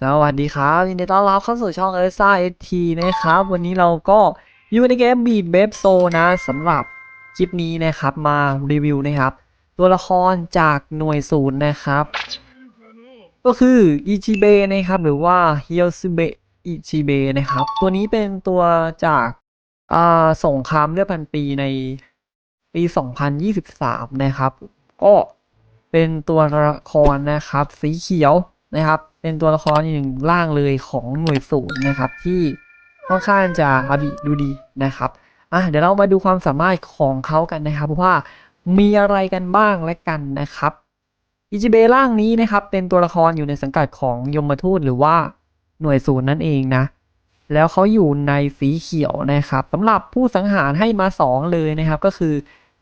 สวัสดีครับยินดีต้อนรับเข้าสู่ช่องเออร์ซ่าเอทีนะครับ วันนี้เราก็อยู่ในเกมบีดเบฟโซนะสำหรับคลิปนี้นะครับมารีวิวนะครับ ตัวละครจากหน่วยศูนย์นะครับ ก็คืออิจิเบนะครับ หรือว่าเฮียซึเบะอิจิเบนะครับ ตัวนี้เป็นตัวจากอ่าสงครามเลือดพันปีในปี 2023 นะครับ ก็เป็นตัวละครนะครับ สีเขียวนะครับ เป็นตัวละครอีกหนึ่งร่างเลยของหน่วยศูนย์นะครับ ที่ค่อนข้างจะอาบิดูดีนะครับอะเดี๋ยวเรามาดูความสามารถของเขากันนะครับว่ามีอะไรกันบ้างและกันนะครับอิจิเบร่างนี้นะครับเป็นตัวละครอยู่ในสังกัดของยมทูตหรือว่าหน่วยศูนย์นั่นเองนะ แล้วเขาอยู่ในสีเขียวนะครับสำหรับผู้สังหารให้มา 2 เลยนะครับ ก็คือ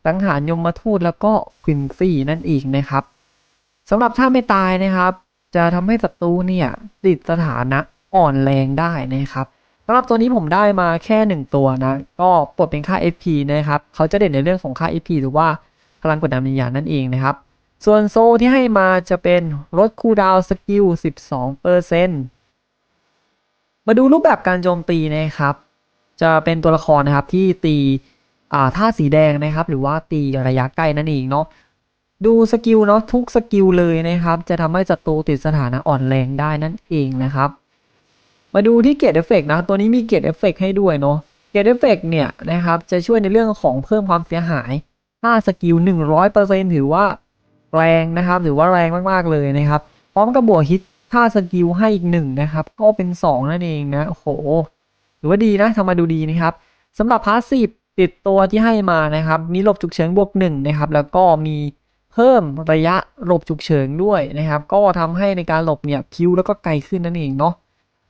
สังหารยมทูตแล้วก็ควินซี่นั่นเองนะครับสำหรับถ้าไม่ตายนะครับ จะทำให้ศัตรูเนี่ยติดสถานะอ่อนแรงได้นะครับสำหรับตัวนี้ผมได้มาแค่หนึ่งตัวนะ ก็ปลดเป็นค่า FP นะครับเขาจะเด่นในเรื่องของค่า FP หรือว่าพลังกดดันวิญญาณนั่นเองนะครับ ส่วนโซที่ให้มาจะเป็นลดคูลดาวสกิล 12%มาดูรูปแบบการโจมตีนะครับ จะเป็นตัวละครนะครับที่ตีอ่าท่าสีแดงนะครับ หรือว่าตีระยะใกล้นั่นเองเนาะ ดูสกิลเนาะทุกสกิลเลยนะครับ จะทำให้ศัตรูติดสถานะอ่อนแรงได้นั่นเองนะครับ มาดูที่เกตเอฟเฟกนะ ตัวนี้มีเกตเอฟเฟกให้ด้วยเนาะเกตเอฟเฟกเนี่ยนะครับ จะช่วยในเรื่องของเพิ่มความเสียหายถ้าสกิล 100%ถือว่าแรงนะครับ ถือว่าแรงมากๆเลยนะครับ พร้อมกับบวกฮิตถ้าสกิลให้อีกหนึ่งนะครับ ก็เป็น 2 นั่นเองนะโอ้โหถือว่าดีนะทำมาดูดีนะครับสำหรับพาสซีฟติดตัวที่ให้มานะครับมีหลบฉุกเฉินบวกหนึ่งนะครับแล้วก็มี เพิ่มระยะหลบฉุกเฉินด้วยนะครับ ก็ทำให้ในการหลบเนี่ยพิ้วแล้วก็ไกลขึ้นนั่นเองเนาะ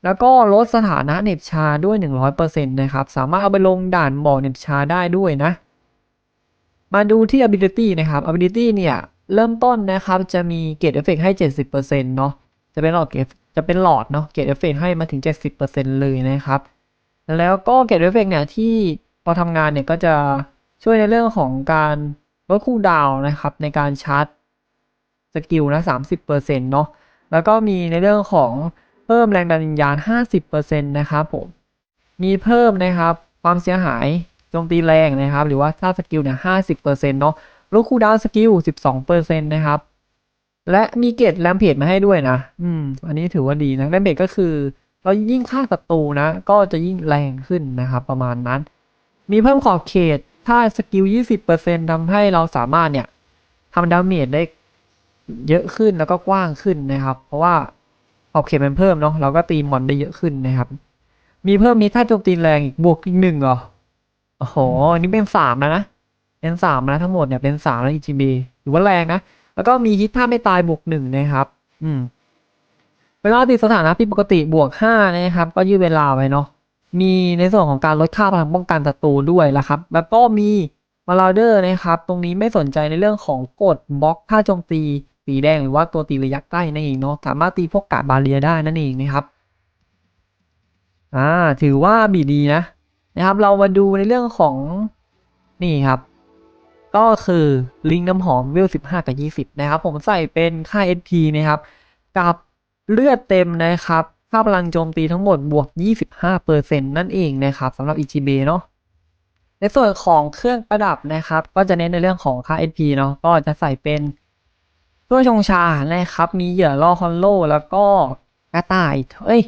แล้วก็ลดสถานะเน็บชาด้วย 100%นะครับ สามารถเอาไปลงด่านบ่อเน็บชาได้ด้วยนะ มาดูที่ ability นะครับ ability เนี่ยเริ่มต้นนะครับจะมีเกตเอฟเฟกให้ 70%เนาะจะเป็นหลอดเกตจะเป็นหลอดเนาะเกตเอฟเฟกให้มาถึง 70%เลยนะครับ แล้วก็เกตเอฟเฟกเนี่ยที่พอทำงานเนี่ยก็จะช่วยในเรื่องของการ ลดคูลดาวน์นะครับในการชาร์จสกิลนะ30%เนาะแล้วก็มีในเรื่องของเพิ่มแรงดันวิญญาณ50%นะครับผมมีเพิ่มนะครับความเสียหายโจมตีแรงนะครับ หรือว่าถ้าสกิลเนี่ย50%เนาะลดคูลดาวน์สกิล12%นะครับและมีเกตแรมเพจมาให้ด้วยนะ อืม อันนี้ถือว่าดีนะแรมเพจก็คือ เรายิ่งฆ่าศัตรูนะ ก็จะยิ่งแรงขึ้นนะครับ ประมาณนั้น มีเพิ่มขอบเขต ถ้าสกิล 20%ทำให้เราสามารถเนี่ยทำดาเมจได้เยอะขึ้นแล้วก็กว้างขึ้นนะครับ เพราะว่าขอบเขตมันเพิ่มเนาะเราก็ตีมอนได้เยอะขึ้นนะครับ มีเพิ่มมีท่าโจมตีแรงอีกบวกอีกหนึ่งเหรอโอ้โหอันนี้เป็นสามแล้วนะเป็นสามนะทั้งหมดเนี่ยเป็นสามแล้ว EGB ถือว่าแรงนะ แล้วก็มีฮิตถ้าไม่ตายบวกหนึ่งนะครับ อืมเวลาติดสถานะผิดปกติบวกห้านะครับ ก็ยืดเวลาไว้เนาะ มีในส่วนของการลดค่าพลังป้องกันศัตรูด้วยนะครับ แล้วก็มีมาลาเดอร์นะครับ ตรงนี้ไม่สนใจในเรื่องของกดบล็อกค่าโจมตีสีแดงหรือว่าตัวตีระยะใกล้นั่นเองเนาะสามารถตีพวกกาบาเรียได้นั่นเองนะครับอ่าถือว่าบีดีนะนะครับ เรามาดูในเรื่องของนี่ครับ ก็คือลิงน้ำหอมเวล15 กับ 20 นะครับ ผมใส่เป็นค่า SP นะครับ กับเลือดเต็มนะครับ ค่าพลังโจมตีทั้งหมดบวก 25%นั่นเองนะครับสำหรับ EGB เนาะในส่วนของเครื่องประดับนะครับ ก็จะเน้นในเรื่องของค่า SP เนาะก็จะใส่เป็นถ้วชงชานะครับ มีเหยื่อล่อคอนโล แล้วก็กระต่ายเอ้ย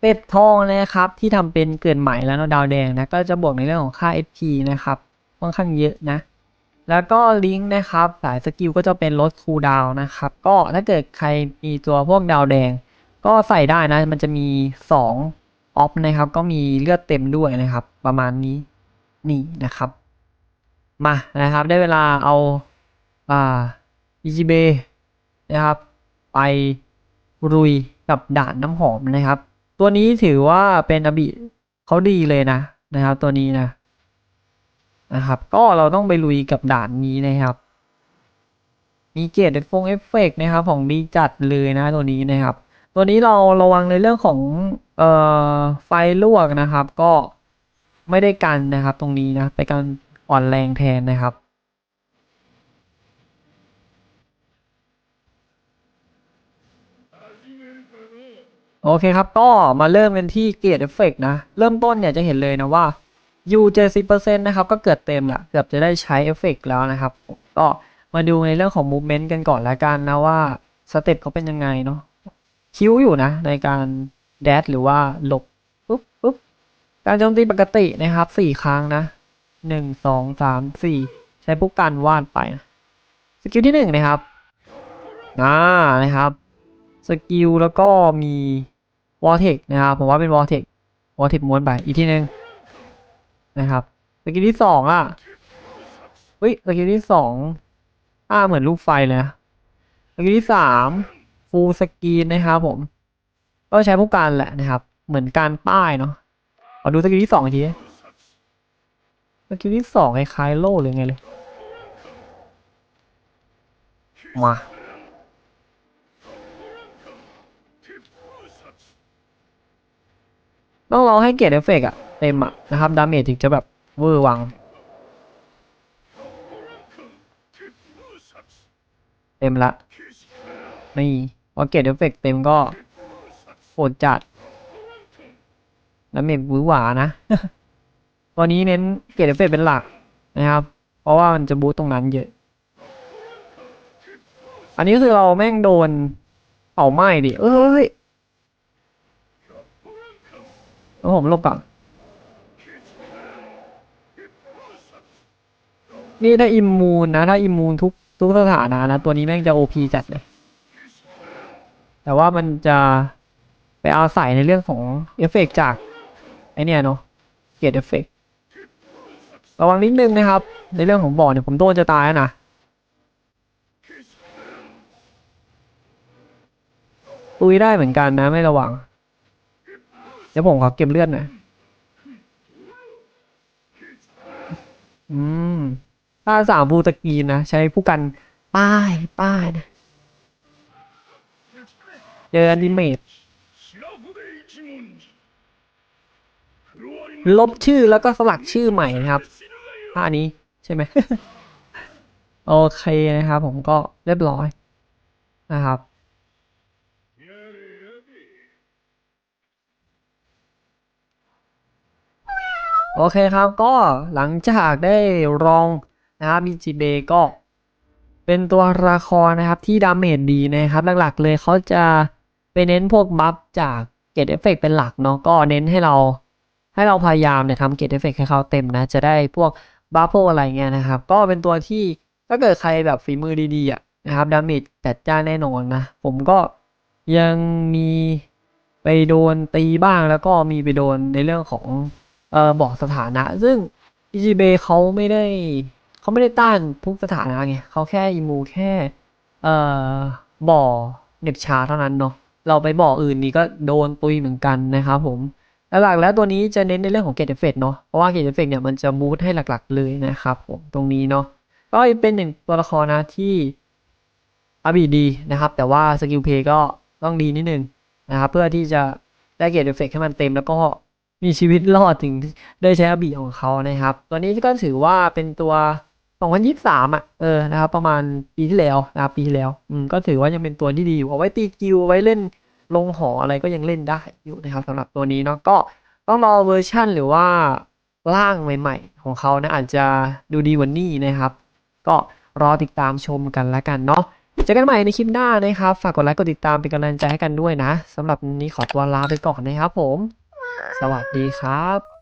เป็ดทองนะครับ ที่ทำเป็นเกินใหม่แล้วเนาะดาวแดงนะก็จะบวกในเรื่องของค่า SP นะครับค่อนข้างเยอะนะ แล้วก็ลิงก์นะครับ สายสกิลก็จะเป็นลดคูดาวนะครับ ก็ถ้าเกิดใครมีตัวพวกดาวแดง ก็ใส่ได้นะ มันจะมี2ออฟนะครับ ก็มีเลือดเต็มด้วยนะครับ ประมาณนี้นี่นะครับ มานะครับ ได้เวลาเอาอ่า EGB นะครับ ไปรุยกับด่านน้ำหอมนะครับ ตัวนี้ถือว่าเป็นอบิเขาดีเลยนะนะครับ ตัวนี้นะนะครับ ก็เราต้องไปลุยกับด่านนี้นะครับ มีเกรดเอฟเอฟเฟกนะครับ ของดีจัดเลยนะตัวนี้นะครับ ตัวนี้เราระวังในเรื่องของเอ่อไฟลวกนะครับ ก็ไม่ได้กันนะครับ ตรงนี้นะไปกันอ่อนแรงแทนนะครับโอเคครับ ก็มาเริ่มกันที่เกียร์เอฟเฟกนะ เริ่มต้นเนี่ยจะเห็นเลยนะว่า U 70%นะครับ ก็เกือบเต็มละเกือบจะได้ใช้เอฟเฟกแล้วนะครับ ก็มาดูในเรื่องของ movement กันก่อนละกันนะว่าสเต็ปเขาเป็นยังไงเนาะ คิ้วอยู่นะ ในการแดดหรือว่าหลบปุ๊บปุ๊บการโจมตีปกตินะครับสี่ครั้งนะหนึ่งสองสามสี่ใช้ปุ๊กการวาดไปนะสกิลที่หนึ่งนะครับอ่านะครับสกิลแล้วก็มีวอลเทคนะครับผมว่าเป็นวอลเทควอลเทคม้วนไปอีกทีหนึ่งนะครับสกิลที่สองอะเฮ้ยสกิลที่สองอ่าเหมือนลูกไฟเลยนะสกิลที่สาม ฟูลสกรีนนะครับผม ก็ใช้พวกการแหละนะครับ เหมือนการป้ายเนาะขอดูสกิลที่สองอีกทีดิสกิลที่สองคล้ายๆโล่หรือไงเลย มาต้องรอให้เกียรติเอฟเฟกต์อะเต็มอะนะครับ ดาเมจถึงจะแบบเวอร์วัง เต็มละ นี่ พอเกตเอฟเฟกต์เต็มก็โหดจัดดาเมจหวือหวานะตัวนี้เน้นเกตเอฟเฟกต์เป็นหลักนะครับ เพราะว่ามันจะบูตตรงนั้นเยอะ อันนี้คือเราแม่งโดนเผาไหม้ดิ เอ้ยแล้วผมลบก่อนนี่ถ้าอิมมูนนะ ถ้าอิมมูนทุกทุกสถานะนะ ตัวนี้แม่งจะโอพีจัดเลย แต่ว่ามันจะไปเอาใส่ในเรื่องของเอฟเฟกต์จากไอเนี่ยเนาะเกียรเอฟเฟกต์ระวังนิดนึงนะครับ ในเรื่องของบอร์ดเนี่ยผมโดนจะตายนะตุยได้เหมือนกันนะไม่ระวัง เดี๋ยวผมขอเก็บเลือดหน่อยอืมถ้าสามบูตะกีนนะ ใช้ผู้กันป้ายป้ายนะ เจออนิเมตลบชื่อแล้วก็สลักชื่อใหม่นะครับท่านี้ใช่ไหมโอเคนะครับ ผมก็เรียบร้อยนะครับโอเคครับก็หลังจากได้รองนะครับมิจิเบก็เป็นตัวละครนะครับที่ดาเมจดีนะครับ หลักๆเลยเขาจะ ไปเน้นพวกบัฟจากเกตเอฟเฟกเป็นหลักเนาะก็เน้นให้เราให้เราพยายามเนี่ยทำเกตเอฟเฟกให้เขาเต็มนะ จะได้พวกบัฟพวกอะไรเงี้ยนะครับ ก็เป็นตัวที่ถ้าเกิดใครแบบฝีมือดีๆอะนะครับดาเมจจัดจ้านแน่นอนนะ ผมก็ยังมีไปโดนตีบ้างแล้วก็มีไปโดนในเรื่องของเอ่อบอกสถานะ ซึ่ง EGB เขาไม่ได้เขาไม่ได้ต้านทุกสถานะไงเขาแค่อิมูแค่เอ่อบ่อเน็บชาเท่านั้นเนาะ เราไปบ่ออื่นนี่ก็โดนตุยเหมือนกันนะครับผมหลักๆแล้วตัวนี้จะเน้นในเรื่องของเกตเอฟเฟกเนาะเพราะว่าเกตเอฟเฟกเนี่ยมันจะมูดให้หลักๆเลยนะครับผมตรงนี้เนาะก็เป็นหนึ่งตัวละครนะที่อาบีดีนะครับ แต่ว่าสกิลเพย์ก็ต้องดีนิดนึงนะครับ เพื่อที่จะได้เกตเอฟเฟกให้มันเต็มแล้วก็มีชีวิตรอดถึงได้ใช้อาบีของเขานะครับ ตัวนี้ก็ถือว่าเป็นตัว 2023อะเออนะครับประมาณปีที่แล้วนะปีที่แล้วอืมก็ถือว่ายังเป็นตัวที่ดีอยู่เอาไว้ตีกิวเอาไว้เล่นลงหออะไรก็ยังเล่นได้อยู่นะครับสำหรับตัวนี้เนาะก็ต้องรอเวอร์ชั่นหรือว่าร่างใหม่ ๆ ของเขานะอาจจะดูดีกว่านี้นะครับ ก็รอติดตามชมกันแล้วกันเนาะเจอกันใหม่ในคลิปหน้านะครับ ฝากกดไลค์กดติดตามเป็นกำลังใจให้กันด้วยนะสำหรับวันนี้ขอตัวลาไปก่อนนะครับผม สวัสดีครับ